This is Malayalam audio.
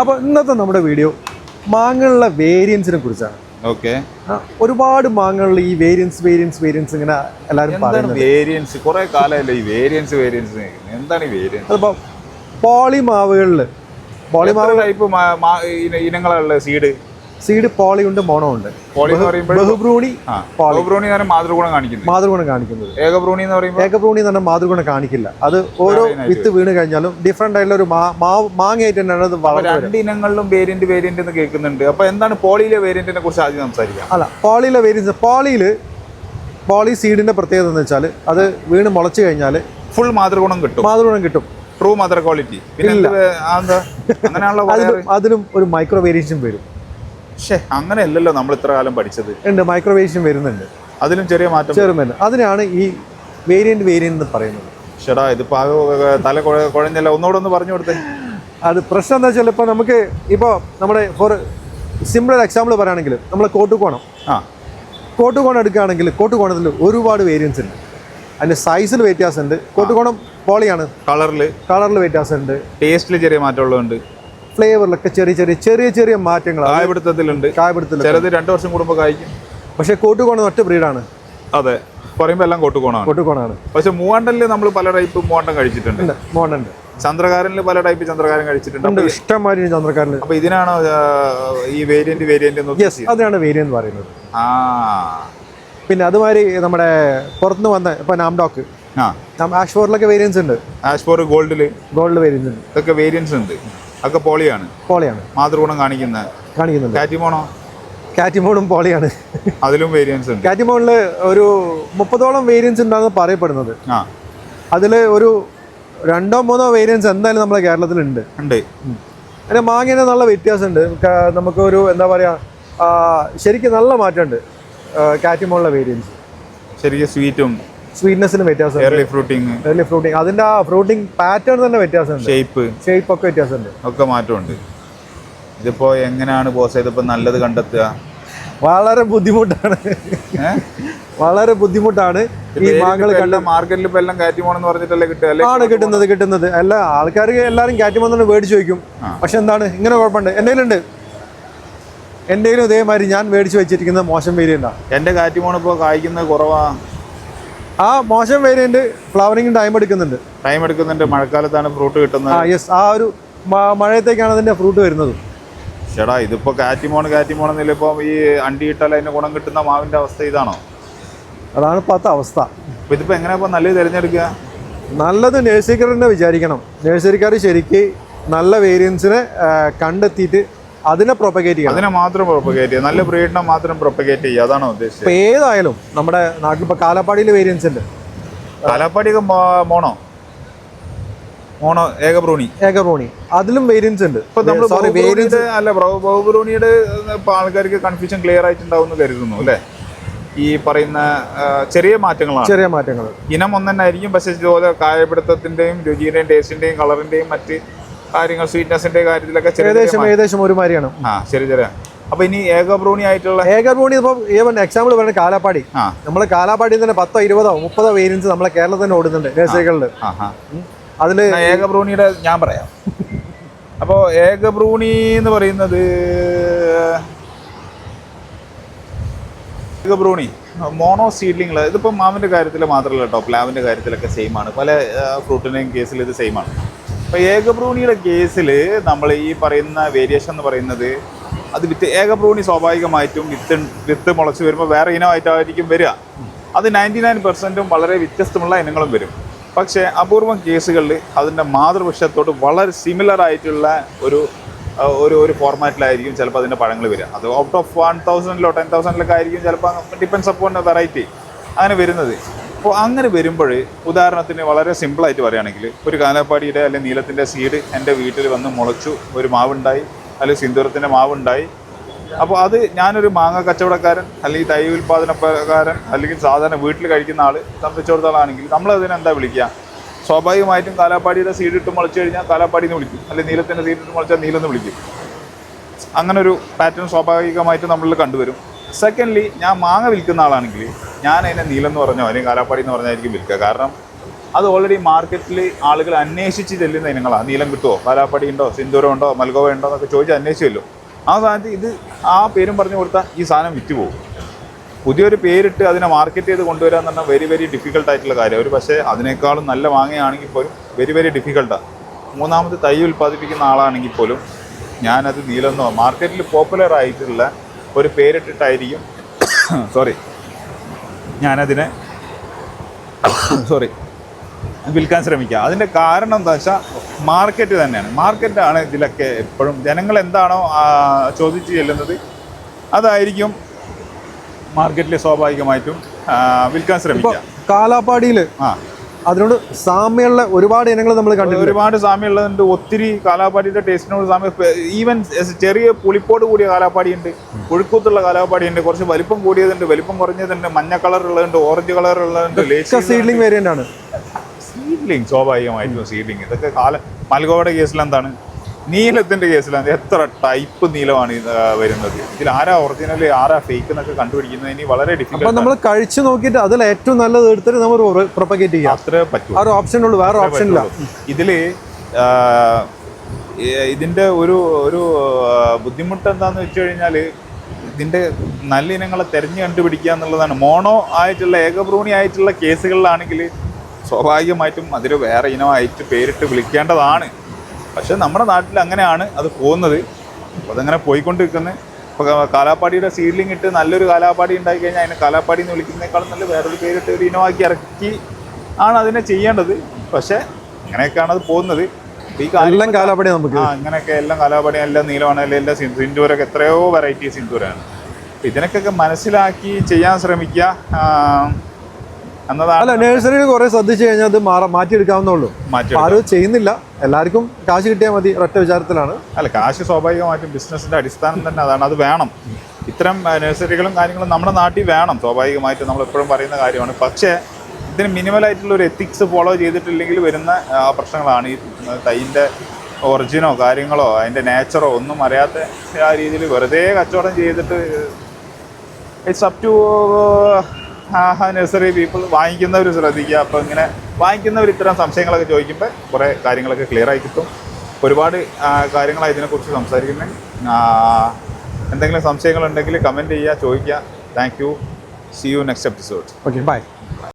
അപ്പോൾ ഇന്നത്തെ നമ്മുടെ വീഡിയോ മാങ്ങകളുടെ വേരിയൻസിനെ കുറിച്ചാണ്. ഓക്കെ. ഒരുപാട് മാങ്ങകളിൽ ഈ വേരിയൻസ് വേരിയൻസ് വേരിയൻസ് ഇങ്ങനെ എല്ലാവരും പറയുന്നത്. വേരിയൻസ് കുറെ കാലമല്ലേ ഈ വേരിയൻസ് വേരിയൻസ് എന്താണ് ഈ വേരിയൻസ് അതിപ്പോൾ പോളിമാവുകളിൽ പോളിമാവ് ടൈപ്പ് ഇനങ്ങളുള്ള സീഡ് സീഡ് പോളി ഉണ്ട് മോണോ ഉണ്ട്. ബഹുബ്രൂണി പറയുമ്പോൾ മാതൃഗുണം കാണിക്കുന്നത്. മാതൃഗുണം കാണിക്കുന്നത്. ഏകബ്രൂണി എന്ന് പറയുമ്പോൾ? ഏകബ്രൂണി എന്ന് പറഞ്ഞാൽ മാതൃഗുണം കാണിക്കില്ല. അത് ഓരോ വിത്ത് വീണ് കഴിഞ്ഞാലും ഡിഫറെന്റ് ആയിട്ടുള്ള ഒരു മാങ്ങയായിട്ട് തന്നെയാണ് അത് രണ്ട് ഇനങ്ങളിലും വേരിയന്റ് വേരിയന്റ് എന്ന് കേൾക്കുന്നുണ്ട്. അപ്പൊ എന്താണ് പോളിയിലെ വേരിയന്റിനെ കുറിച്ച് ആദ്യം സംസാരിക്കാം? അല്ല പോളിയിലെ വേരിയന്റ് പോളിയിൽ പോളി സീഡിന്റെ പ്രത്യേകത എന്ന് വെച്ചാൽ അത് വീണ് മുളച്ചു കഴിഞ്ഞാൽ ഫുൾ മാതൃഗുണം കിട്ടും. മാതൃഗുണം കിട്ടും. ട്രൂ മദർ ക്വാളിറ്റി പിന്നെ അതിലും അതിലും ഒരു മൈക്രോ വേരിയേഷൻ വരും. പക്ഷേ അങ്ങനെയല്ലല്ലോ നമ്മൾ ഇത്ര കാലം പഠിച്ചത്. ഉണ്ട് മൈക്രോവേഷൻ വരുന്നുണ്ട്. അതിലും ചെറിയ മാറ്റം ചെറുമേന് അതിനാണ് ഈ വേരിയന്റ് വേരിയന്റ് എന്ന് പറയുന്നത്. ചേടാ ഇതിപ്പോ ആകെ തല കുഴ- കുഴഞ്ഞല്ല. ഒന്നുകൂടെ ഒന്ന് പറഞ്ഞു കൊടുത്തേ. അത് പ്രശ്നം എന്താ വെച്ചാൽ ഇപ്പോൾ നമുക്ക് ഇപ്പോൾ നമ്മുടെ ഫോർ സിമ്പിൾ എക്സാമ്പിൾ പറയുകയാണെങ്കിൽ നമ്മൾ കോട്ടുകോണം. ആ. കോട്ടുകോണം എടുക്കുകയാണെങ്കിൽ കോട്ടുകോണത്തിൽ ഒരുപാട് വേരിയൻസ് ഉണ്ട്. അതിന്റെ സൈസിൽ വ്യത്യാസമുണ്ട്. കോട്ടുകോണം പോളിയാണ്. കളറിൽ കളറിൽ വ്യത്യാസമുണ്ട്. ടേസ്റ്റിൽ ചെറിയ മാറ്റമുള്ളതുണ്ട് ഫ്ലേവറിലൊക്കെ ചെറിയ ചെറിയ ചെറിയ ചെറിയ മാറ്റങ്ങൾ കായപിടുത്തത്തിലുണ്ട്. കായപിടുത്തത്തിൽ ചിലത് രണ്ടു വർഷം കൂടുമ്പോൾ കായ്ക്കും. പക്ഷേ കോട്ടുകോണം ഒറ്റ ബ്രീഡാണ്. അതെ. പറയുമ്പോൾ എല്ലാം കോട്ടുകോണാണ്. കോട്ടുകോണാണ്. പക്ഷെ മൂവാണ്ടലിൽ നമ്മൾ പല ടൈപ്പ് മൂവാണ്ടം കഴിച്ചിട്ടുണ്ട്. മൂവാണ്ടുണ്ട്. ചന്ദ്രകാരനിൽ പല ടൈപ്പ് ചന്ദ്രകാരൻ കഴിച്ചിട്ടുണ്ട്. ഇഷ്ടംമാതിരി ചന്ദ്രകാരൻ അപ്പൊ ഇതിനാണ് ഈ വേരിയന്റ് വേരിയന്റ് അതിനാണ് വേരിയന്റ് പറയുന്നത്. ആ. പിന്നെ അതുമാതിരി നമ്മുടെ പുറത്തുനിന്ന് വന്ന ഇപ്പൊ നാംഡോക്ക്. ആഷ്ഫോറിലൊക്കെ വേരിയൻസ് ഉണ്ട്. ആഷ്ഫോർ ഗോൾഡിൽ ഗോൾഡ് വേരിയൻസ് ഉണ്ട്. ഇതൊക്കെ വേരിയൻസ് ഉണ്ട്. അതൊക്കെ പോളിയാണ്. പോളിയാണ്. മാതൃഗുണം കാണിക്കുന്നത് കാണിക്കുന്നുണ്ട്. കാറ്റിമോണോ? കാറ്റിമോണും പോളിയാണ്. അതിലും വേരിയൻസ് ഉണ്ട്. കാറ്റിമോണിൽ ഒരു മുപ്പതോളം വേരിയൻസ് ഉണ്ടാകുന്ന പറയപ്പെടുന്നത്. ആ. അതിൽ ഒരു രണ്ടോ മൂന്നോ വേരിയൻസ് എന്തായാലും നമ്മുടെ കേരളത്തിലുണ്ട്. ഉണ്ട്. അതിന് മാങ്ങേനെ നല്ല വ്യത്യാസമുണ്ട്. നമുക്ക് ഒരു എന്താ പറയുക ശരിക്കും നല്ല മാറ്റമുണ്ട് കാറ്റിമോളിലെ വേരിയൻസ് ശരിക്കും സ്വീറ്റും സ്വീറ്റ്നെസ്സിന് വ്യത്യാസമുണ്ട്. എയർലി ഫ്രൂട്ടിങ് ഏർലി ഫ്രൂട്ടിങ് അതിന്റെ ആ ഫ്രൂട്ടിങ് പാറ്റേൺ തന്നെ വ്യത്യാസമുണ്ട്. ഷേപ്പ് ഷേപ്പ് ഒക്കെ വ്യത്യാസമുണ്ട്. ഒക്കെ മാറ്റമുണ്ട്. ഇതിപ്പോ എങ്ങനെയാണ് ബോസ് ഇതിപ്പോ നല്ലത് കണ്ടെത്തുക. വളരെ ബുദ്ധിമുട്ടാണ്. വളരെ ബുദ്ധിമുട്ടാണ്. ഈ മാങ്ങൾ കണ്ട മാർക്കറ്റിൽ ഇപ്പൊ എല്ലാം കാറ്റിമോണെന്ന് പറഞ്ഞിട്ടല്ലേ കിട്ടുക അല്ലേ? ആണ് കിട്ടുന്നത് കിട്ടുന്നത്. എല്ലാ ആൾക്കാർക്ക് എല്ലാവരും കാറ്റുമെന്നു മേടിച്ചു വയ്ക്കും പക്ഷെ എന്താണ്? ഇങ്ങനെ കുഴപ്പമുണ്ട്. എന്തെങ്കിലും ഉണ്ട്? എന്തെങ്കിലും ഇതേമാതിരി ഞാൻ മേടിച്ചു വെച്ചിരിക്കുന്ന മോശം വേരിയന്റാണ് എന്റെ കാറ്റിമോൺ ഇപ്പൊ കായ്ക്കുന്നത് കുറവാ. ആ മോശം വേരിയന്റ് ഫ്ലവറിംഗ് ടൈം എടുക്കുന്നുണ്ട്. ടൈം എടുക്കുന്നുണ്ട്. മഴക്കാലത്താണ് ഫ്രൂട്ട് കിട്ടുന്നത്. ആ യെസ് ആ ഒരു മഴയത്തേക്കാണ് അതിന്റെ ഫ്രൂട്ട് വരുന്നത്. ചേടാ ഇതിപ്പോ കാറ്റിമോൺ കാറ്റിമോൺ എന്നില്ല ഇപ്പൊ ഈ അണ്ടി ഇട്ടാൽ അതിന് ഗുണം കിട്ടുന്ന മാവിന്റെ അവസ്ഥ ഇതാണോ? അതാണ് ഇപ്പോഴത്തെ അവസ്ഥ. ഇതിപ്പോ എങ്ങനെയാ ഇപ്പൊ നല്ലത് തിരഞ്ഞെടുക്കുക? നല്ലത് നഴ്സറിക്കാർ തന്നെ വിചാരിക്കണം. നഴ്സറിക്കാർ ശരിക്ക് നല്ല വേരിയൻസിനെ കണ്ടെത്തിയിട്ട് അതിനെ പ്രൊപ്പഗേറ്റ് ചെയ്യണം. അതിനെ മാത്രം പ്രൊപ്പഗേറ്റ് ചെയ്യുക. നല്ല ബ്രീഡിനെ മാത്രം പ്രൊപ്പഗേറ്റ് ചെയ്യുക. അതാണ് ഉദ്ദേശിച്ചത്? ഇപ്പം ഏതായാലും നമ്മുടെ നാട്ടിൽ ഇപ്പോൾ കാലപ്പാടിയിൽ വേരിയൻസ് ഉണ്ട്. കലപ്പാടിയൊക്കെ മോണോ? മോണോ ഏകബ്രൂണി? ഏകബ്രൂണി. അതിലും വേരിയൻസ് ഉണ്ട്. ഇപ്പൊ നമ്മൾ സോറി വേരിയൻസ് അല്ല ബഹുബ്രൂണിയുടെ ആൾക്കാർക്ക് കൺഫ്യൂഷൻ ക്ലിയർ ആയിട്ടുണ്ടാവും എന്ന് കരുതുന്നു അല്ലേ? ഈ പറയുന്ന ചെറിയ മാറ്റങ്ങളാണ്. ചെറിയ മാറ്റങ്ങൾ ഇനം ഒന്നെന്നായിരിക്കും പക്ഷേ ഇതുപോലെ കായപിടുത്തത്തിന്റെയും രുചിയുടെയും ടേസ്റ്റിന്റെയും കളറിന്റെയും മറ്റ് കാര്യങ്ങൾ സ്വീറ്റ്നസിന്റെ കാര്യത്തിലൊക്കെ ഏകദേശം ഏകദേശം ഒരുമാതിരിയാണ്. ആ ശരി ചെറിയ. അപ്പൊ ഇനി ഏകബ്രൂണി ആയിട്ടുള്ള ഏകറോണി ഇപ്പോൾ ഈവൻ എക്സാമ്പിൾ പറയുന്നത് കാലാപ്പാടി. നമ്മൾ കാലാപ്പാടിയിൽ തന്നെ പത്തോ ഇരുപതോ മുപ്പതോ വേരിയൻസ് നമ്മളെ കേരളത്തിൽ തന്നെ ഓടുന്നുണ്ട് നഴ്സറികളിൽ അതിൽ ഏകബ്രൂണിയുടെ ഞാൻ പറയാം. അപ്പോൾ ഏകബ്രൂണി എന്ന് പറയുന്നത് ഏകബ്രൂണി മോണോ സീഡ്ലിങ്ങൾ ഇതിപ്പോൾ മാമിന്റെ കാര്യത്തിൽ മാത്രമല്ല കേട്ടോ പ്ലാവിന്റെ കാര്യത്തിലൊക്കെ സെയിം ആണ്. പല ഫ്രൂട്ടിന്റെയും കേസിൽ ഇത് സെയിം ആണ്. അപ്പോൾ ഏകബ്രൂണിയുടെ കേസിൽ നമ്മൾ ഈ പറയുന്ന വേരിയേഷൻ എന്ന് പറയുന്നത് അത് വിത്ത് ഏകബ്രൂണി സ്വാഭാവികമായിട്ടും വിത്ത് വിത്ത് മുളച്ച് വരുമ്പോൾ വേറെ ഇനമായിട്ടായിരിക്കും വരിക. അത് നയന്റി നയൻ പെർസെന്റും വളരെ വ്യത്യസ്തമുള്ള ഇനങ്ങളും വരും. പക്ഷേ അപൂർവം കേസുകളിൽ അതിന്റെ മാതൃപക്ഷത്തോട് വളരെ സിമിലർ ആയിട്ടുള്ള ഒരു ഒരു ഒരു ഫോർമാറ്റിലായിരിക്കും ചിലപ്പോൾ അതിന്റെ പഴങ്ങൾ വരിക. അത് ഔട്ട് ഓഫ് വൺ തൗസൻഡിലോ ടെൻ തൗസൻഡിലൊക്കെ ആയിരിക്കും ചിലപ്പോൾ ഡിപ്പെൻസ് അപ്പോൺ വെറൈറ്റി അങ്ങനെ വരുന്നത്. അപ്പോൾ അങ്ങനെ വരുമ്പോൾ ഉദാഹരണത്തിന് വളരെ സിമ്പിളായിട്ട് പറയുകയാണെങ്കിൽ ഒരു കാലാപ്പാടിയുടെ അല്ലെങ്കിൽ നീലത്തിന്റെ സീഡ് എന്റെ വീട്ടിൽ വന്ന് മുളച്ചു ഒരു മാവുണ്ടായി അല്ലെങ്കിൽ സിന്ദൂരത്തിന്റെ മാവുണ്ടായി. അപ്പോൾ അത് ഞാനൊരു മാങ്ങ കച്ചവടക്കാരൻ അല്ലെങ്കിൽ തൈ ഉൽപ്പാദനക്കാരൻ അല്ലെങ്കിൽ സാധാരണ വീട്ടിൽ കഴിക്കുന്ന ആൾ സംബന്ധിച്ചിടത്തോളാണെങ്കിൽ നമ്മളതിനെന്താ വിളിക്കുക? സ്വാഭാവികമായിട്ടും കാലാപ്പാടിയുടെ സീഡ് ഇട്ട് മുളച്ചു കഴിഞ്ഞാൽ കാലാപ്പാടി എന്ന് വിളിക്കും അല്ലെങ്കിൽ നീലത്തിന്റെ സീഡ് ഇട്ട് മുളച്ചാൽ നീലെന്ന് വിളിക്കും. അങ്ങനെ ഒരു പാറ്റേൺ സ്വാഭാവികമായിട്ട് നമ്മളിൽ കണ്ടുവരും. സെക്കൻഡ്ലി ഞാൻ മാങ്ങ വിൽക്കുന്ന ആളാണെങ്കിൽ ഞാൻ അതിനെ നീലെന്ന് പറഞ്ഞോ അല്ലെങ്കിൽ കാലാപ്പാടി എന്ന് പറഞ്ഞായിരിക്കും വിൽക്കുക. കാരണം അത് ഓൾറെഡി മാർക്കറ്റിൽ ആളുകൾ അന്വേഷിച്ച് ചെല്ലുന്ന ഇനങ്ങളാണ് നീലം കിട്ടുമോ കാലാപ്പാടി ഉണ്ടോ? സിന്ദൂരം ഉണ്ടോ? മൽഗോവ ഉണ്ടോ? എന്നൊക്കെ ചോദിച്ച് അന്വേഷിച്ചല്ലോ. ആ സാധനത്തിൽ ഇത് ആ പേരും പറഞ്ഞു കൊടുത്താൽ ഈ സാധനം വിറ്റ് പോകും. പുതിയൊരു പേരിട്ട് അതിനെ മാർക്കറ്റ് ചെയ്ത് കൊണ്ടുവരാൻ എന്ന് പറഞ്ഞാൽ വെരി വെരി ഡിഫിക്കൽട്ട് ആയിട്ടുള്ള കാര്യം. ഒരു പക്ഷേ അതിനേക്കാളും നല്ല വാങ്ങുകയാണെങ്കിൽ പോലും വെരി വെരി ഡിഫിക്കൽട്ടാണ് മൂന്നാമത് തൈ ഉൽപ്പാദിപ്പിക്കുന്ന ആളാണെങ്കിൽ പോലും ഞാനത് നീലെന്നോ മാർക്കറ്റിൽ പോപ്പുലർ ആയിട്ടുള്ള ഒരു പേരിട്ടിട്ടായിരിക്കും സോറി ഞാനതിനെ സോറി വിൽക്കാൻ ശ്രമിക്കുക അതിന്റെ കാരണം എന്താ വെച്ചാൽ മാർക്കറ്റ് തന്നെയാണ്. മാർക്കറ്റാണ് ഇതിലൊക്കെ എപ്പോഴും ജനങ്ങൾ എന്താണോ ചോദിച്ച് ചെല്ലുന്നത്. അതായിരിക്കും മാർക്കറ്റിൽ സ്വാഭാവികമായിട്ടും വിൽക്കാൻ ശ്രമിക്കുക. കാലാപ്പാടിയിൽ ആ. അതിനോട് സാമ്യമുള്ള ഒരുപാട് ഇനങ്ങൾ നമ്മൾ കണ്ടിട്ടുണ്ട്. ഒരുപാട് സാമ്യമുള്ളതുണ്ട്. ഒത്തിരി കാലാപ്പാടിയുടെ ടേസ്റ്റിനോട് സാമ്യം ഈവൻ ചെറിയ പുളിപ്പോട് കൂടിയ കാലാപ്പാടിയുണ്ട് പുഴുക്കൂത്തുള്ള കാലാപ്പാടിയുണ്ട് കുറച്ച് വലിപ്പം കൂടിയതുണ്ട് വലിപ്പം കുറഞ്ഞതുണ്ട് മഞ്ഞ കളർ ഉള്ളതുണ്ട് ഓറഞ്ച് കളർ ഉള്ളതുണ്ട് ഒക്കെ സീഡ്ലിംഗ് വേരിയന്റ് ആണ്. സീഡ്ലിംഗ് സ്വാഭാവികമായിട്ടും സീഡ്ലിംഗ് ഇതൊക്കെ കാല മൽഗോവയുടെ കേസിൽ എന്താണ്? നീലത്തിന്റെ കേസിലാണ് എത്ര ടൈപ്പ് നീലമാണ് വരുന്നത്. ഇതിൽ ആരാ ഒറിജിനൽ ആരാ ഫേക്ക് എന്നൊക്കെ കണ്ടുപിടിക്കുന്നത് ഇനി വളരെ ഡിഫിക്കൽ നമ്മൾ കഴിച്ചു നോക്കിയിട്ട് അതിൽ ഏറ്റവും നല്ലത് എടുത്തിട്ട് നമ്മൾ പ്രൊപ്പഗേറ്റ് ചെയ്യാം അത്രേ പറ്റൂ ആ ഒരു ഓപ്ഷൻ ഉള്ളൂ വേറെ ഓപ്ഷൻ ഇല്ല. ഇതിൽ ഇതിന്റെ ഒരു ഒരു ബുദ്ധിമുട്ട് എന്താന്ന് വെച്ച് കഴിഞ്ഞാൽ ഇതിന്റെ നല്ല ഇനങ്ങളെ തെരഞ്ഞു കണ്ടുപിടിക്കുക എന്നുള്ളതാണ്. മോണോ ആയിട്ടുള്ള ഏകഭ്രൂണി ആയിട്ടുള്ള കേസുകളിലാണെങ്കിൽ സ്വാഭാവികമായിട്ടും അതിൽ വേറെ ഇനമായിട്ട് പേരിട്ട് വിളിക്കേണ്ടതാണ്. പക്ഷെ നമ്മുടെ നാട്ടിൽ അങ്ങനെയാണ് അത് പോകുന്നത്. അപ്പോൾ അതങ്ങനെ പോയിക്കൊണ്ടിരിക്കുന്നത് ഇപ്പോൾ കാലാപ്പാടിയുടെ സീഡ്ലിംഗ് ഇട്ട് നല്ലൊരു കാലാപ്പാടി ഉണ്ടായി കഴിഞ്ഞാൽ അതിനെ കാലാപ്പാടി എന്ന് വിളിക്കുന്നതിനേക്കാളും നല്ല വേറൊരു പേരിട്ട് ഒരു ഇനമാക്കി ഇറക്കി ആണ് അതിനെ ചെയ്യേണ്ടത്. പക്ഷേ അങ്ങനെയൊക്കെയാണ് അത് പോകുന്നത്. ഈ എല്ലാം കാലാപ്പടി നമുക്ക്. ആ അങ്ങനെയൊക്കെ എല്ലാം കാലാപാടി എല്ലാം നീലമാണ് എല്ലാം സിന്ദൂ- സിന്ദൂരൊക്കെ എത്രയോ വെറൈറ്റി സിന്ദൂരാണ്. ഇതിനൊക്കെ മനസ്സിലാക്കി ചെയ്യാൻ ശ്രമിക്കുക. എന്നതാണ് അല്ല നഴ്സറിയിൽ കുറെ ശ്രദ്ധിച്ചു കഴിഞ്ഞാൽ അത് മാറ്റി മാറ്റിയെടുക്കാവുന്നുള്ളൂ മാറ്റി ആരും ചെയ്യുന്നില്ല. എല്ലാവർക്കും കാശ് കിട്ടിയാൽ മതി ഒറ്റ വിചാരത്തിലാണ്. അല്ല കാശ് സ്വാഭാവികമായിട്ടും ബിസിനസിന്റെ അടിസ്ഥാനം തന്നെ അതാണ്. അത് വേണം. ഇത്തരം നഴ്സറികളും കാര്യങ്ങളും നമ്മുടെ നാട്ടിൽ വേണം. സ്വാഭാവികമായിട്ടും നമ്മൾ എപ്പോഴും പറയുന്ന കാര്യമാണ്. പക്ഷേ ഇതിന് മിനിമലായിട്ടുള്ള ഒരു എത്തിക്സ് ഫോളോ ചെയ്തിട്ടില്ലെങ്കിൽ വരുന്ന പ്രശ്നങ്ങളാണ്. ഈ തൈന്റെ ഒറിജിനോ കാര്യങ്ങളോ അതിന്റെ നേച്ചറോ ഒന്നും അറിയാത്ത ആ രീതിയിൽ വെറുതെ കച്ചവടം ചെയ്തിട്ട് it's up to nursery people വാങ്ങിക്കുന്നവർ ശ്രദ്ധിക്കുക. അപ്പോൾ ഇങ്ങനെ വാങ്ങിക്കുന്നവർ ഇത്തരം സംശയങ്ങളൊക്കെ ചോദിക്കുമ്പോൾ കുറേ കാര്യങ്ങളൊക്കെ ക്ലിയർ ആയി കിട്ടും. ഒരുപാട് കാര്യങ്ങളാണ് ഇതിനെക്കുറിച്ച് സംസാരിക്കുന്നത് എന്തെങ്കിലും സംശയങ്ങളുണ്ടെങ്കിൽ കമന്റ് ചെയ്യുക ചോദിക്കുക. Thank you see you next episode okay bye